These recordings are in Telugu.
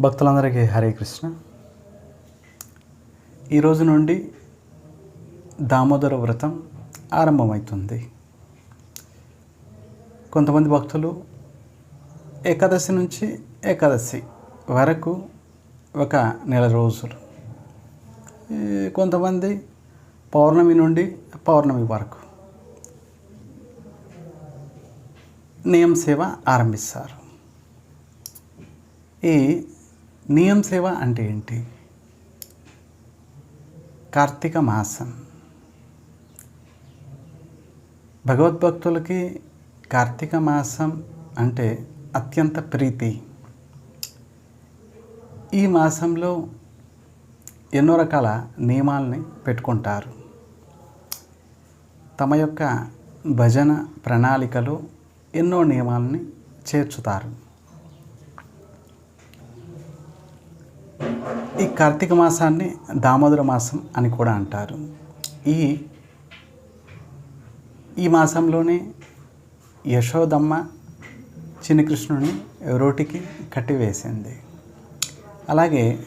భక్తులందరికీ హరే కృష్ణ. ఈరోజు నుండి దామోదర వ్రతం ఆరంభమవుతుంది. కొంతమంది భక్తులు ఏకాదశి నుంచి ఏకాదశి వరకు ఒక నెల రోజులు. కొంతమంది పౌర్ణమి నుండి పౌర్ణమి వరకు నియం సేవ ఆరంభిస్తారు. ఈ నియం సేవ అంటే ఏంటి? కార్తీక మాసం. భగవద్భక్తులకి కార్తీక మాసం అంటే అత్యంత ప్రీతి. ఈ మాసంలో ఎన్నో రకాల నియమాల్ని పెట్టుకుంటారు. తమ యొక్క భజన ప్రణాళికలో ఎన్నో నియమాలని చేర్చుతారు. ఈ కార్తీక మాసాన్ని దామోదర మాసం అని కూడా అంటారు. ఈ ఈ మాసంలోనే యశోదమ్మ చిన్నకృష్ణుని రోటికి కట్టివేసింది. అలాగే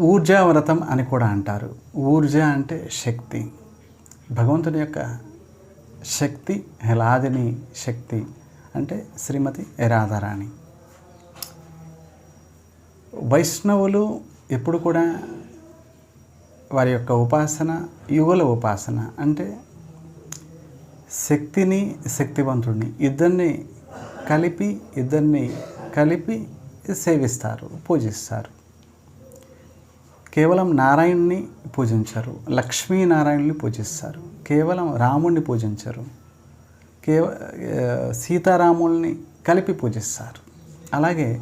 ఊర్జా వ్రతం అని కూడా అంటారు. ఊర్జ అంటే శక్తి. భగవంతుని యొక్క శక్తి హలాదిని శక్తి అంటే శ్రీమతి రాధారాణి. వైష్ణవులు ఎప్పుడు కూడా వారి యొక్క ఉపాసన యుగల ఉపాసన అంటే శక్తిని శక్తివంతుడిని ఇద్దరిని కలిపి ఇద్దరిని కలిపి సేవిస్తారు పూజిస్తారు. కేవలం నారాయణ్ణి పూజించరు లక్ష్మీనారాయణుని పూజిస్తారు కేవలం రాముణ్ణి పూజించరు కేవ సీతారాముల్ని కలిపి పూజిస్తారు. అలాగే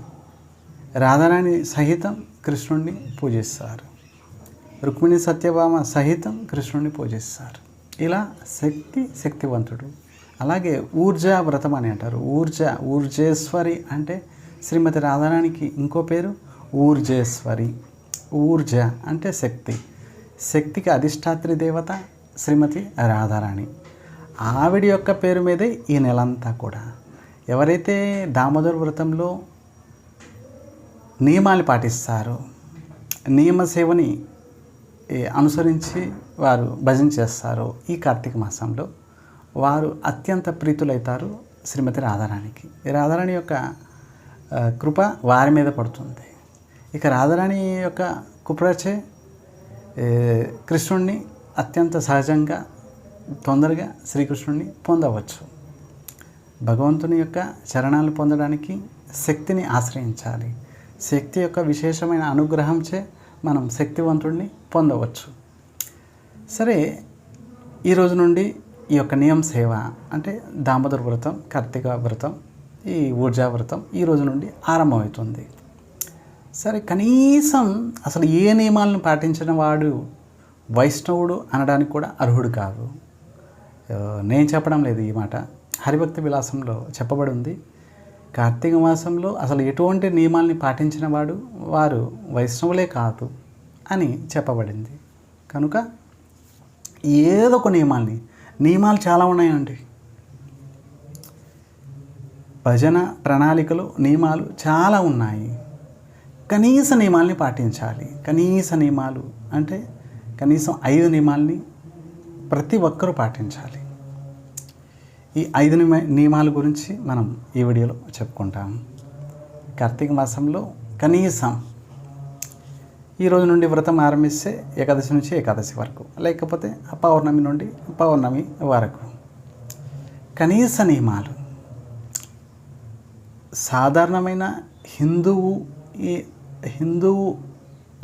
రాధారాణి సహితం కృష్ణుణ్ణి పూజిస్తారు. రుక్మిణి సత్యభామ సహితం కృష్ణుణ్ణి పూజిస్తారు. ఇలా శక్తి శక్తివంతుడు. అలాగే ఊర్జా వ్రతం అని అంటారు. ఊర్జ ఊర్జేశ్వరి అంటే శ్రీమతి రాధారాణికి ఇంకో పేరు ఊర్జేశ్వరి. ఊర్జ అంటే శక్తి. శక్తికి అధిష్టాత్రి దేవత శ్రీమతి రాధారాణి. ఆవిడ యొక్క పేరు మీదే ఈ నెలంతా కూడా. ఎవరైతే దామోదర వ్రతంలో నియమాలు పాటిస్తారు. నియమ సేవని అనుసరించి వారు భజన చేస్తారో. ఈ కార్తీక మాసంలో వారు అత్యంత ప్రీతులవుతారు శ్రీమతి రాధారాణికి. ఈ రాధారాణి యొక్క కృప వారి మీద పడుతుంది. ఇక రాధారాణి యొక్క కుప్రచే కృష్ణుణ్ణి అత్యంత సహజంగా తొందరగా శ్రీకృష్ణుణ్ణి పొందవచ్చు. భగవంతుని యొక్క చరణాలు పొందడానికి శక్తిని ఆశ్రయించాలి. శక్తి యొక్క విశేషమైన అనుగ్రహంచే మనం శక్తివంతుడిని పొందవచ్చు. సరే ఈ రోజు నుండి ఈ యొక్క నియం సేవ అంటే దామోదర వ్రతం కార్తీక వ్రతం ఈ ఊర్జా వ్రతం ఈ రోజు నుండి ఆరంభమవుతుంది. సరే కనీసం అసలు ఏ నియమాలను పాటించిన వాడు వైష్ణవుడు అనడానికి కూడా అర్హుడు కాదు. నేను చెప్పడం లేదు ఈ మాట. హరిభక్తి విలాసంలో చెప్పబడి ఉంది. కార్తీక మాసంలో అసలు ఎటువంటి నియమాల్ని పాటించిన వాడు వారు వైష్ణవులే కాదు అని చెప్పబడింది. కనుక ఏదో ఒక నియమాల్ని నియమాలు చాలా ఉన్నాయండి. భజన ప్రణాళికలు నియమాలు చాలా ఉన్నాయి. కనీస నియమాల్ని పాటించాలి. కనీస నియమాలు అంటే కనీసం ఐదు నియమాల్ని ప్రతి ఒక్కరూ పాటించాలి. ఈ ఐదు నిమ- నియమాల గురించి మనం ఈ వీడియోలో చెప్పుకుంటాం. కార్తీక మాసంలో కనీసం ఈ రోజు నుండి వ్రతం ఆరంభిస్తే ఏకాదశి నుంచి ఏకాదశి వరకు లేకపోతే పౌర్ణమి నుండి పౌర్ణమి వరకు. కనీస నియమాలు. సాధారణమైన హిందువు ఈ హిందువు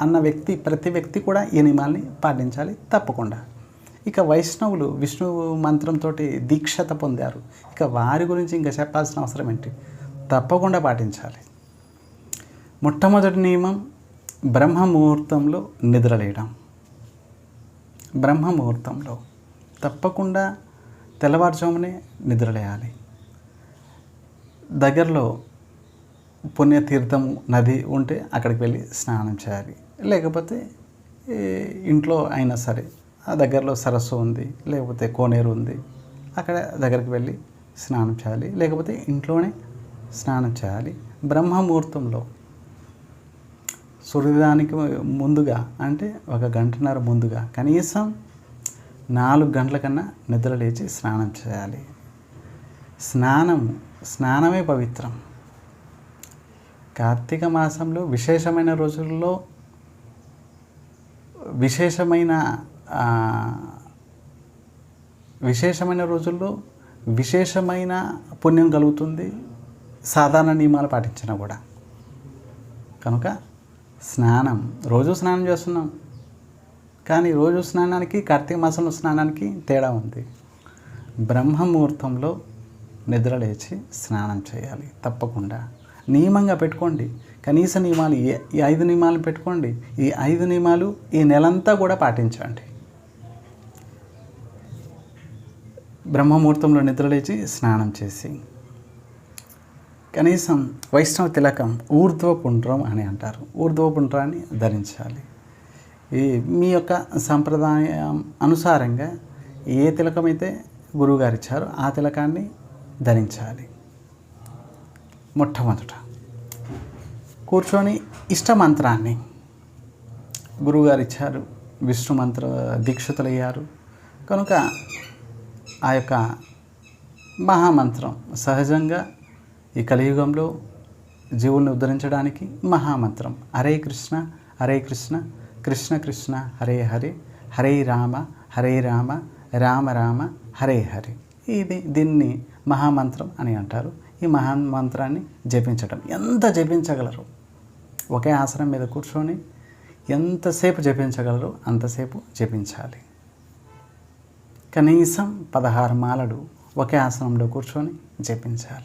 అన్న వ్యక్తి ప్రతి వ్యక్తి కూడా ఈ నియమాల్ని పాటించాలి తప్పకుండా. ఇక వైష్ణవులు విష్ణు మంత్రంతో దీక్షత పొందారు. ఇక వారి గురించి ఇంకా చెప్పాల్సిన అవసరం ఏంటి? తప్పకుండా పాటించాలి. మొట్టమొదటి నియమం బ్రహ్మ ముహూర్తంలో నిద్రలేయడం. బ్రహ్మ ముహూర్తంలో తప్పకుండా తెల్లవారుజామునే నిద్రలేయాలి. దగ్గరలో పుణ్యతీర్థం నది ఉంటే అక్కడికి వెళ్ళి స్నానం చేయాలి. లేకపోతే ఇంట్లో అయినా సరే దగ్గరలో సరస్సు ఉంది లేకపోతే కోనేరు ఉంది. అక్కడ దగ్గరికి వెళ్ళి స్నానం చేయాలి లేకపోతే ఇంట్లోనే స్నానం చేయాలి. బ్రహ్మముహూర్తంలో సూర్యోదయానికి ముందుగా అంటే ఒక గంటన్నర ముందుగా కనీసం నాలుగు గంటల కన్నా నిద్ర లేచి స్నానం చేయాలి. స్నానం స్నానమే పవిత్రం. కార్తీక మాసంలో విశేషమైన రోజుల్లో విశేషమైన విశేషమైన రోజుల్లో విశేషమైన పుణ్యం కలుగుతుంది సాధారణ నియమాలు పాటించినా కూడా. కనుక స్నానం రోజు స్నానం చేస్తున్నాం. కానీ రోజు స్నానానికి కార్తీక మాసంలో స్నానానికి తేడా ఉంది. బ్రహ్మముహూర్తంలో నిద్ర లేచి స్నానం చేయాలి. తప్పకుండా. నియమంగా పెట్టుకోండి. కనీస నియమాలు ఈ- ఈ ఐదు నియమాలు పెట్టుకోండి. ఈ ఐదు నియమాలు ఈ నెలంతా కూడా పాటించండి. బ్రహ్మముహూర్తంలో నిద్రలేచి స్నానం చేసి కనీసం వైష్ణవ తిలకం ఊర్ధ్వ పుండ్రం అని అంటారు. ఊర్ధ్వ పుండ్రాన్ని ధరించాలి. ఈ మీ యొక్క సంప్రదాయం అనుసారంగా ఏ తిలకం అయితే గురువుగారు ఇచ్చారో ఆ తిలకాన్ని ధరించాలి. మొట్టమొదట కూర్చొని ఇష్ట మంత్రాన్ని గురువుగారు ఇచ్చారు. విష్ణు మంత్ర దీక్షితులయ్యారు. కనుక ఆ యొక్క మహామంత్రం. సహజంగా ఈ కలియుగంలో జీవుల్ని ఉద్ధరించడానికి మహామంత్రం. హరే కృష్ణ హరే కృష్ణ కృష్ణ కృష్ణ హరే హరే హరే రామ హరే రామ రామ రామ హరే హరే. ఇది దీన్ని మహామంత్రం అని అంటారు. ఈ మహామంత్రాన్ని జపించడం ఎంత జపించగలరు? ఒకే ఆసనం మీద కూర్చొని ఎంతసేపు జపించగలరు? అంతసేపు జపించాలి. కనీసం పదహారు మాలలు ఒకే ఆసనంలో కూర్చొని జపించాలి.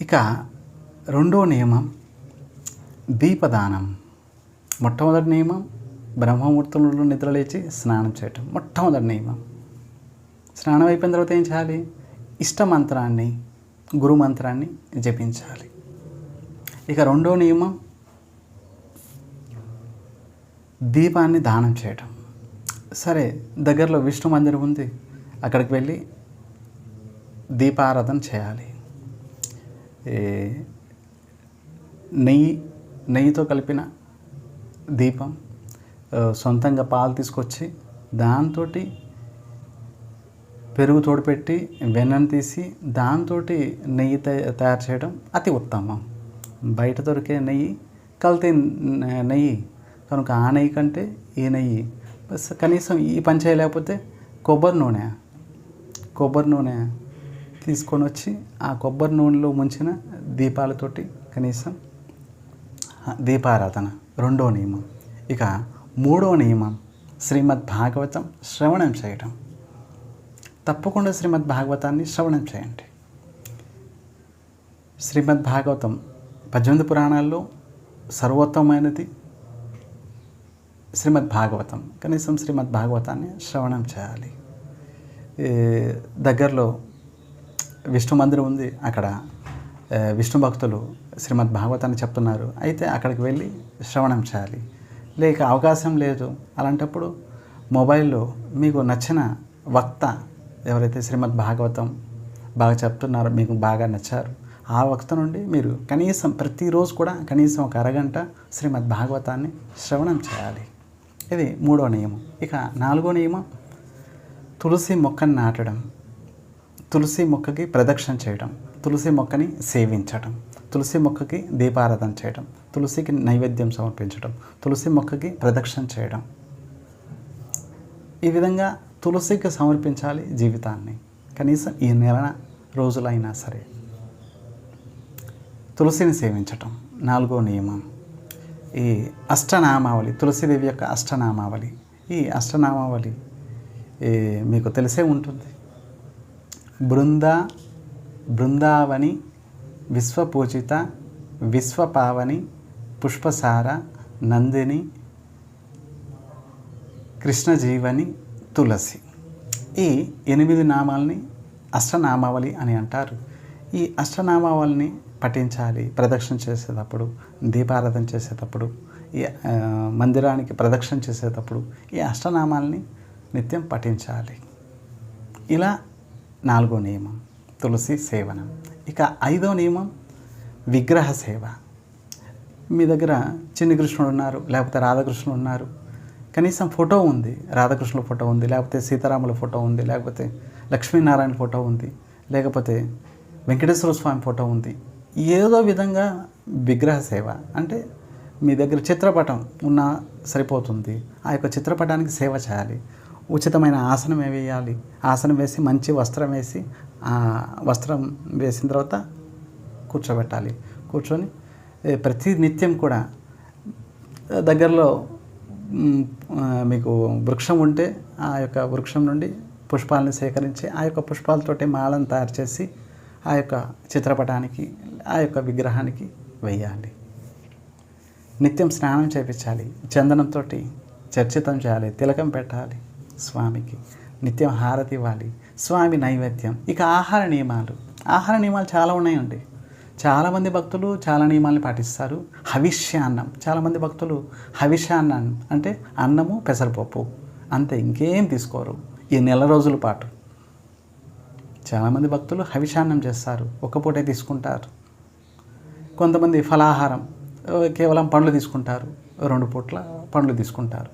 ఇక రెండో నియమం దీపదానం. మొట్టమొదటి నియమం బ్రహ్మముహూర్తంలో నిద్రలేచి స్నానం చేయటం. మొట్టమొదటి నియమం. స్నానం అయిపోయిన తర్వాత ఏం చేయాలి? ఇష్ట మంత్రాన్ని గురు మంత్రాన్ని జపించాలి. ఇక రెండో నియమం దీపాన్ని దానం చేయటం. సరే దగ్గరలో విష్ణు మందిరం ఉంది. అక్కడికి వెళ్ళి దీపారాధన చేయాలి. నెయ్యి నెయ్యితో కలిపిన దీపం సొంతంగా పాలు తీసుకొచ్చి దాంతో పెరుగు తోడుపెట్టి వెన్నను తీసి దాంతో నెయ్యి తయ- తయారు చేయడం అతి ఉత్తమం. బయట దొరికే నెయ్యి కల్తీ నెయ్యి. కనుక ఆ నెయ్యి కంటే ఈ నెయ్యి బస్ కనీసం ఈ పని చేయలేకపోతే కొబ్బరి నూనె. కొబ్బరి నూనె తీసుకొని వచ్చి ఆ కొబ్బరి నూనెలో ముంచిన దీపాలతోటి కనీసం దీపారాధన. రెండో నియమం. ఇక మూడో నియమం శ్రీమద్ భాగవతం శ్రవణం చేయటం. తప్పకుండా శ్రీమద్ భాగవతాన్ని శ్రవణం చేయండి. శ్రీమద్ భాగవతం పద్దెనిమిది పురాణాల్లో సర్వోత్తమైనది. శ్రీమద్ భాగవతం కనీసం శ్రీమద్ భాగవతాన్ని శ్రవణం చేయాలి. దగ్గరలో విష్ణు మందిరం ఉంది. అక్కడ విష్ణు భక్తులు శ్రీమద్ భాగవతాన్ని చెప్తున్నారు. అయితే అక్కడికి వెళ్ళి శ్రవణం చేయాలి. లేక అవకాశం లేదు. అలాంటప్పుడు మొబైల్లో మీకు నచ్చిన వక్త ఎవరైతే శ్రీమద్ భాగవతం బాగా చెప్తున్నారో మీకు బాగా నచ్చారు ఆ వక్త నుండి మీరు కనీసం ప్రతిరోజు కూడా కనీసం ఒక అరగంట శ్రీమద్ భాగవతాన్ని శ్రవణం చేయాలి. ఇది మూడో నియమం. ఇక నాలుగో నియమం తులసి మొక్కని నాటడం తులసి మొక్కకి ప్రదక్షిణ చేయడం తులసి మొక్కని సేవించడం తులసి మొక్కకి దీపారాధన చేయడం తులసికి నైవేద్యం సమర్పించడం తులసి మొక్కకి ప్రదక్షిణ చేయడం. ఈ విధంగా తులసికి సమర్పించాలి జీవితాన్ని. కనీసం ఈ నెల రోజులైనా సరే. తులసిని సేవించటం నాలుగో నియమం. ఈ అష్టనామావళి తులసిదేవి యొక్క అష్టనామావళి. ఈ అష్టనామావళి మీకు తెలిసే ఉంటుంది. బృంద బృందావని విశ్వపూజిత విశ్వపావని పుష్పసార నందిని కృష్ణజీవని తులసి. ఈ ఎనిమిది నామాల్ని అష్టనామావళి అని అంటారు. ఈ అష్టనామావళిని పఠించాలి ప్రదక్షిణ చేసేటప్పుడు దీపారాధన చేసేటప్పుడు ఈ మందిరానికి ప్రదక్షిణ చేసేటప్పుడు ఈ అష్టనామాల్ని నిత్యం పఠించాలి. ఇలా నాలుగో నియమం తులసి సేవనం. ఇక ఐదో నియమం విగ్రహ సేవ. మీ దగ్గర చిన్ని కృష్ణుడు ఉన్నారు లేకపోతే రాధాకృష్ణుడు ఉన్నారు. కనీసం ఫోటో ఉంది రాధాకృష్ణుల ఫోటో ఉంది లేకపోతే సీతారాముల ఫోటో ఉంది లేకపోతే లక్ష్మీనారాయణ ఫోటో ఉంది లేకపోతే వెంకటేశ్వర స్వామి ఫోటో ఉంది. ఏదో విధంగా విగ్రహ సేవ. అంటే మీ దగ్గర చిత్రపటం ఉన్నా సరిపోతుంది. ఆ యొక్క చిత్రపటానికి సేవ చేయాలి. ఉచితమైన ఆసనం వేయాలి? ఆసనం వేసి మంచి వస్త్రం వేసి ఆ వస్త్రం వేసిన తర్వాత కూర్చోబెట్టాలి. కూర్చొని ప్రతి నిత్యం కూడా దగ్గరలో మీకు వృక్షం ఉంటే ఆ యొక్క వృక్షం నుండి పుష్పాలను సేకరించి ఆ యొక్క పుష్పాలతోటి మాలను తయారు చేసి ఆ యొక్క చిత్రపటానికి ఆ యొక్క విగ్రహానికి వేయాలి. నిత్యం స్నానం చేపించాలి. చందనంతో చర్చితం చేయాలి. తిలకం పెట్టాలి స్వామికి. నిత్యం హారతి ఇవ్వాలి. స్వామి నైవేద్యం. ఇక ఆహార నియమాలు. ఆహార నియమాలు చాలా ఉన్నాయండి. చాలామంది భక్తులు చాలా నియమాలను పాటిస్తారు. హవిష్యాన్నం. చాలామంది భక్తులు హవిష్యాన్నం అంటే అన్నము పెసరపప్పు. అంతే ఇంకేం తీసుకోరు. ఈ నెల రోజుల పాటు. చాలామంది భక్తులు హవిషాన్నం చేస్తారు. ఒక్క పూటే తీసుకుంటారు. కొంతమంది ఫలాహారం కేవలం పండ్లు తీసుకుంటారు. రెండు పూట్ల పండ్లు తీసుకుంటారు.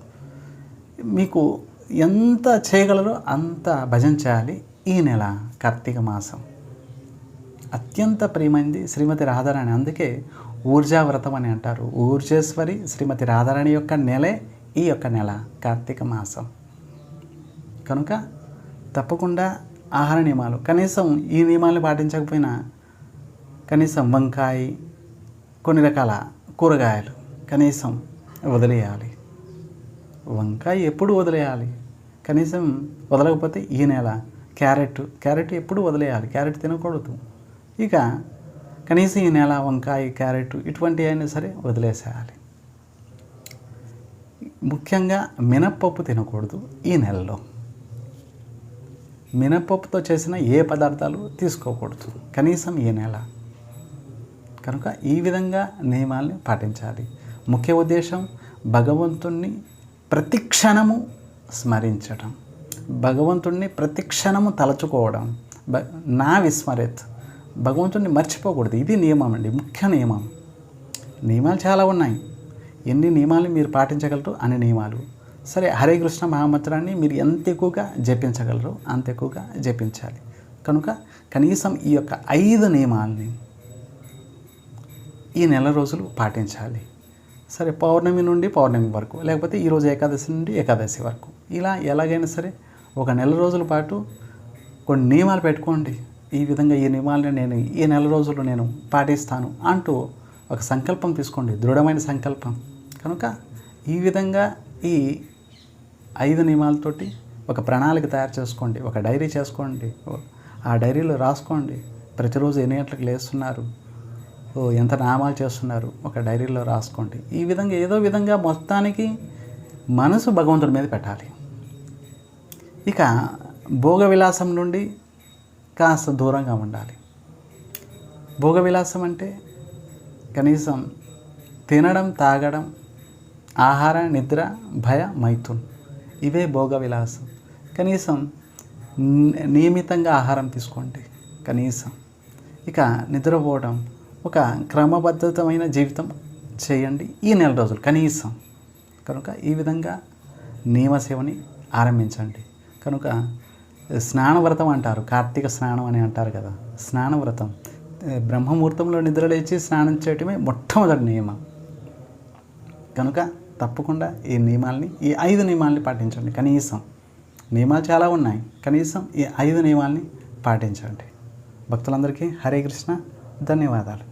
మీకు ఎంత చేయగలరో అంత భజన చేయాలి ఈ నెల కార్తీక మాసం. అత్యంత ప్రియమైనది శ్రీమతి రాధారాణి. అందుకే ఊర్జా వ్రతం అని అంటారు. ఊర్జేశ్వరి శ్రీమతి రాధారాణి యొక్క నెలే ఈ యొక్క నెల కార్తీక మాసం. కనుక తప్పకుండా ఆహార నియమాలు. కనీసం ఈ నియమాలు పాటించకపోయినా కనీసం వంకాయ కొన్ని రకాల కూరగాయలు కనీసం వదిలేయాలి. వంకాయ ఎప్పుడు వదిలేయాలి? కనీసం వదలకపోతే ఈ నెల క్యారెట్ క్యారెట్ ఎప్పుడు వదిలేయాలి? క్యారెట్ తినకూడదు. ఇక కనీసం ఈ నెల వంకాయ క్యారెట్ ఇటువంటి అయినా సరే వదిలేసేయాలి. ముఖ్యంగా మినప్పప్పు తినకూడదు ఈ నెలలో. మినప్పప్పుతో చేసిన ఏ పదార్థాలు తీసుకోకూడదు. కనీసం ఈ నెల కనుక ఈ విధంగా నియమాల్ని పాటించాలి. ముఖ్య ఉద్దేశం భగవంతుణ్ణి ప్రతి క్షణము స్మరించడం భగవంతుణ్ణి ప్రతి క్షణము తలచుకోవడం. బ నా విస్మరేత్. భగవంతుణ్ణి మర్చిపోకూడదు. ఇది నియమం అండి. ముఖ్య నియమం. నియమాలు చాలా ఉన్నాయి. ఎన్ని నియమాలు మీరు పాటించగలరు? అన్ని నియమాలు. సరే హరే కృష్ణ మహామంత్రాన్ని మీరు ఎంత ఎక్కువగా జపించగలరు అంత ఎక్కువగా జపించాలి. కనుక కనీసం ఈ యొక్క ఐదు నియమాలని ఈ నెల రోజులు పాటించాలి. సరే పౌర్ణమి నుండి పౌర్ణమి వరకు లేకపోతే ఈరోజు ఏకాదశి నుండి ఏకాదశి వరకు. ఇలా ఎలాగైనా సరే ఒక నెల రోజుల పాటు కొన్ని నియమాలు పెట్టుకోండి. ఈ విధంగా ఈ నియమాలను నేను ఈ నెల రోజులు నేను పాటిస్తాను అంటూ ఒక సంకల్పం తీసుకోండి. దృఢమైన సంకల్పం. కనుక ఈ విధంగా ఈ ఐదు నియమాలతోటి ఒక ప్రణాళిక తయారు చేసుకోండి. ఒక డైరీ చేసుకోండి. ఆ డైరీలో రాసుకోండి. ప్రతిరోజు ఎన్ని గంటలకు లేస్తున్నారు? ఓ ఎంత నామాలు చేస్తున్నారు. ఒక డైరీలో రాసుకోండి. ఈ విధంగా ఏదో విధంగా మొత్తానికి మనసు భగవంతుడి మీద పెట్టాలి. ఇక భోగ విలాసం నుండి కాస్త దూరంగా ఉండాలి. భోగ విలాసం అంటే కనీసం తినడం తాగడం ఆహార నిద్ర భయ మైథున్. ఇవే భోగ విలాసం కనీసం నియమితంగా ఆహారం తీసుకోండి. కనీసం. ఇక నిద్రపోవడం ఒక క్రమబద్ధతమైన జీవితం చేయండి ఈ నెల రోజులు కనీసం. కనుక ఈ విధంగా నియమసేవని ఆరంభించండి. కనుక స్నానవ్రతం అంటారు కార్తీక స్నానం అని అంటారు కదా. స్నానవ్రతం. బ్రహ్మముహూర్తంలో నిద్ర లేచి స్నానం చేయటమే మొట్టమొదటి నియమం. కనుక తప్పకుండా ఈ నియమాల్ని ఈ ఐదు నియమాల్ని పాటించండి కనీసం. నియమాలు చాలా ఉన్నాయి. కనీసం ఈ ఐదు నియమాల్ని పాటించండి. భక్తులందరికీ హరే కృష్ణ. ధన్యవాదాలు.